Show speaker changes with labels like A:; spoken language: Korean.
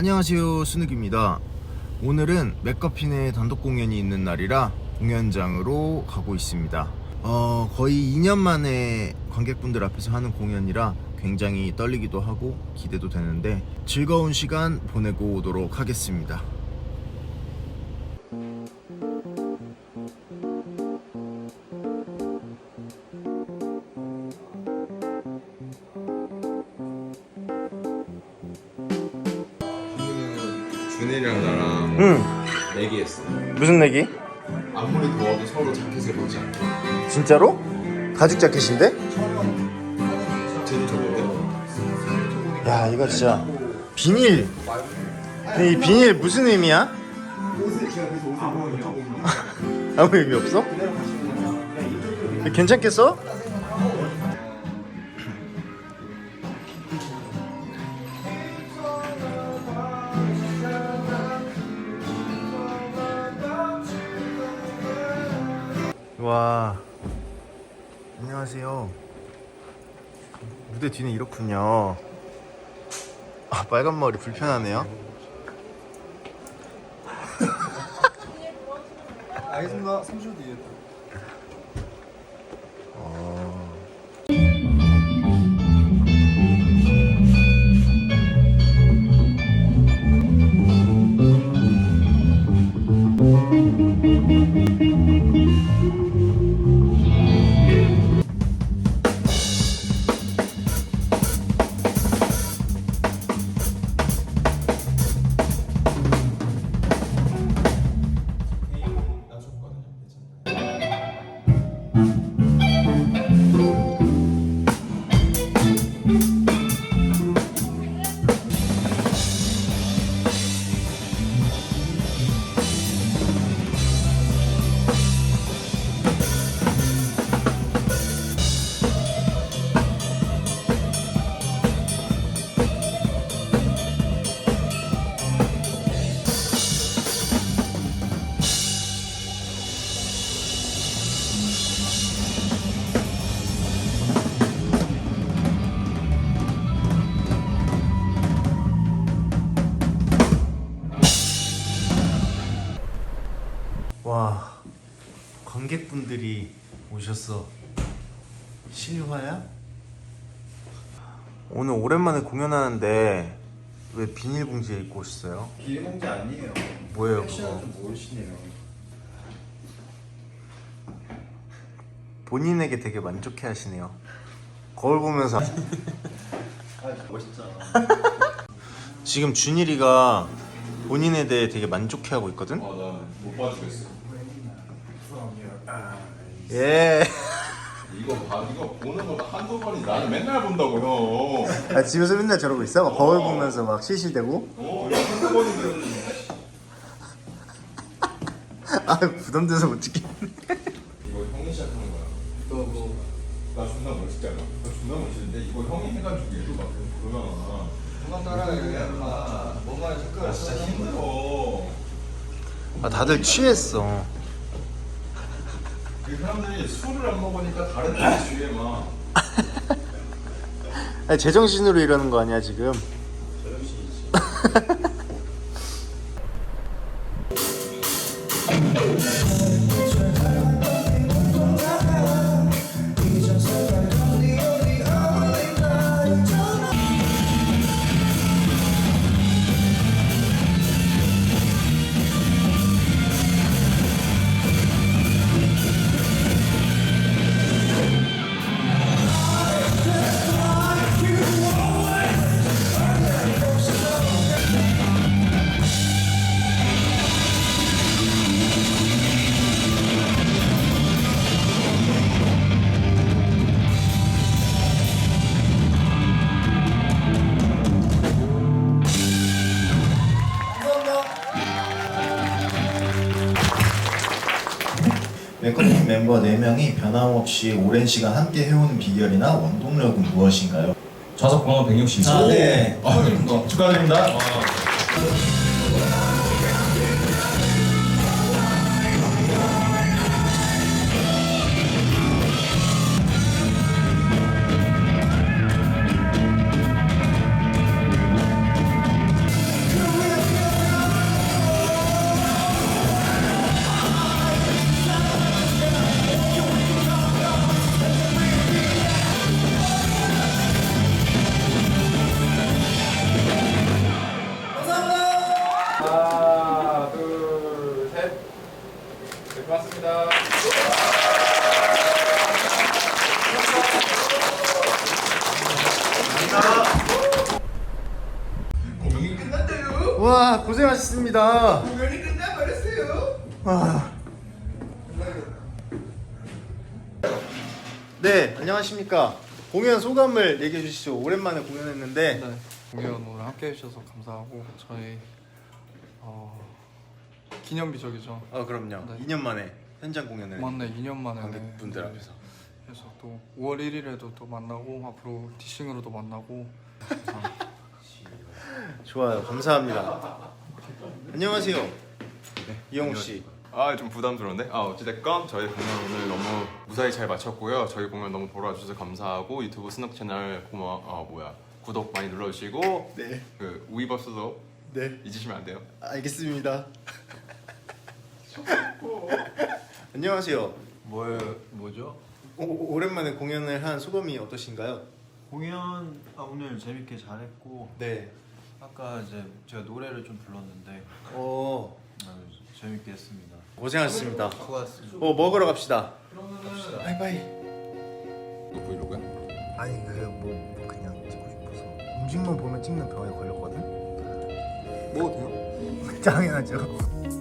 A: 안녕하세요 순욱입니다. 오늘은 맥커핀의 단독 공연이 있는 날이라 공연장으로 가고 있습니다. 어, 거의 2년 만에 관객분들 앞에서 하는 공연이라 굉장히 떨리기도 하고 기대도 되는데 즐거운 시간 보내고 오도록 하겠습니다
B: 준일이랑 나랑
A: 응
B: 내기했어.
A: 무슨 내기?
B: 아무리 더워도 서로 자켓을 벗지 않고.
A: 진짜로? 가죽 자켓인데? 야 이거 진짜 비닐 근데 이 비닐 무슨 의미야? 아무 의미 없어? 괜찮겠어? 안녕하세요 무대 뒤는 이렇군요 아 빨간 머리 불편하네요
C: 알겠습니다. 3초 뒤에.
A: 와 관객분들이 오셨어 실화야? 오늘 오랜만에 공연하는데 왜 비닐봉지에 입고 오셨어요?
C: 비닐봉지 아니에요.
A: 뭐예요
C: 패션은
A: 그거?
C: 좀 모르시네요.
A: 본인에게 되게 만족해 하시네요 거울 보면서
C: 아 멋있잖아.
A: 지금 준일이가 본인에 대해 되게 만족해 하고 있거든?
B: 어, 나못 봐주겠어.
A: 예
B: 이거 봐, 이거 보는 거 한두 번이 나는 맨날 본다고요.
A: 아, 집에서 맨날 저러고 있어? 막 거울 보면서 막 실실대고?
B: 어, 이거 한두 번이면
A: 아 부담돼서 못 찍겠네
B: 이거 형이 시작한 거야. 너 뭐 나 존나 멋있잖아. 나 존나 멋있는데 이거 형이 해가지고 얘도 막 그러잖아.
C: 그만 따라가야 엄마. 뭔가
B: 나
C: 색깔
B: 진짜 힘들어.
A: 아 다들 취했어
B: 그 사람들이 술을 안 먹으니까 다른 데 주위에 막
A: 아니, 제정신으로 이러는 거 아니야 지금? 메커님 멤버 4명이 변함없이 오랜 시간 함께 해오는 비결이나 원동력은 무엇인가요?
D: 좌석 번호 160.
A: 아, 네.
D: 아, 축하드립니다.
B: 수 고하셨습니다. 공연이 끝났대요.
A: 와 고생하셨습니다.
B: 공연이 끝나버렸어요.
A: 와. 네 안녕하십니까. 공연 소감을 얘기해 주시죠. 오랜만에 공연했는데
E: 네, 공연 오늘 함께 해주셔서 감사하고 저희 어, 기념비적이죠.
A: 아 그럼요.
E: 네.
A: 2년 만에 현장 공연을
E: 맞네, 2년 만에
A: 관객분들
E: 네,
A: 앞에서.
E: 그래서 또 5월 1일에도 또 만나고 앞으로 디싱으로도 만나고
A: 좋아요. 감사합니다. 안녕하세요. 이영우 씨.
B: 아 좀 부담스러운데? 아 어찌됐건 저희 공연 오늘 너무 무사히 잘 마쳤고요 저희 공연 너무 보러 와주셔서 감사하고 유튜브 스낵 채널 고마 아 뭐야 구독 많이 눌러주시고
A: 네.
B: 그 우이버스도
A: 네.
B: 잊으시면 안 돼요
A: 알겠습니다. 안녕하세요.
C: 뭐 뭐죠?
A: 오, 오랜만에 공연을 한 소감이 어떠신가요?
C: 공연 아, 오늘 재밌게 잘했고
A: 네.
C: 아까 이제 제가 노래를 좀 불렀는데
A: 어
C: 아, 재밌게 했습니다.
A: 고생하셨습니다.
C: 수고하셨습니다.
A: 어 먹으러 갑시다. 바이바이.
B: 너 브이로그야?
A: 아니 그뭐 그냥 찍고 싶어서 음식만 보면 찍는 병에 걸렸거든.
C: 먹어도 돼요?
A: 당연하죠.